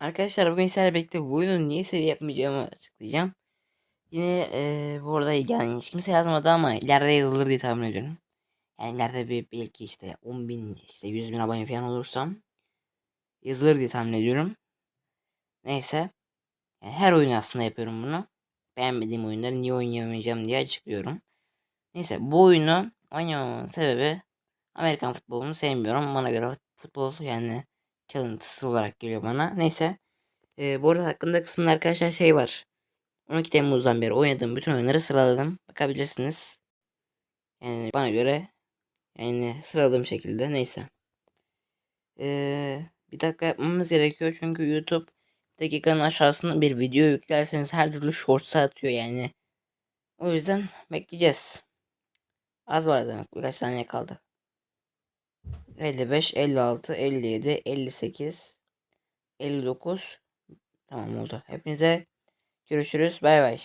Arkadaşlar bugün sizlerle birlikte bu oyunu niye seviye yapmayacağımı açıklayacağım. Yine eee bu arada yani hiç kimse yazmadı ama ileride yazılır diye tahmin ediyorum. Yani ileride bir belki işte 10 bin işte 100 bin abone falan olursam yazılır diye tahmin ediyorum. Neyse. Yani her oyun aslında yapıyorum bunu. Beğenmediğim oyunları niye oynayamayacağım diye açıklıyorum. Neyse bu oyunu oynamamın sebebi Amerikan futbolunu sevmiyorum. Bana göre futbol yani çalıntısı olarak geliyor bana. Neyse. Ee, bu arada hakkında kısmında arkadaşlar şey var. 12 Temmuz'dan beri oynadığım bütün oyunları sıraladım. Bakabilirsiniz. Yani bana göre yani sıraladığım şekilde neyse. Ee, bir dakika yapmamız gerekiyor çünkü YouTube dakikanın aşağısına bir video yüklerseniz her türlü shorts'a atıyor yani. O yüzden bekleyeceğiz. Az var demek birkaç saniye kaldı. 55, 56, 57, 58, 59. Tamam oldu. Hepinize görüşürüz. Bay bay.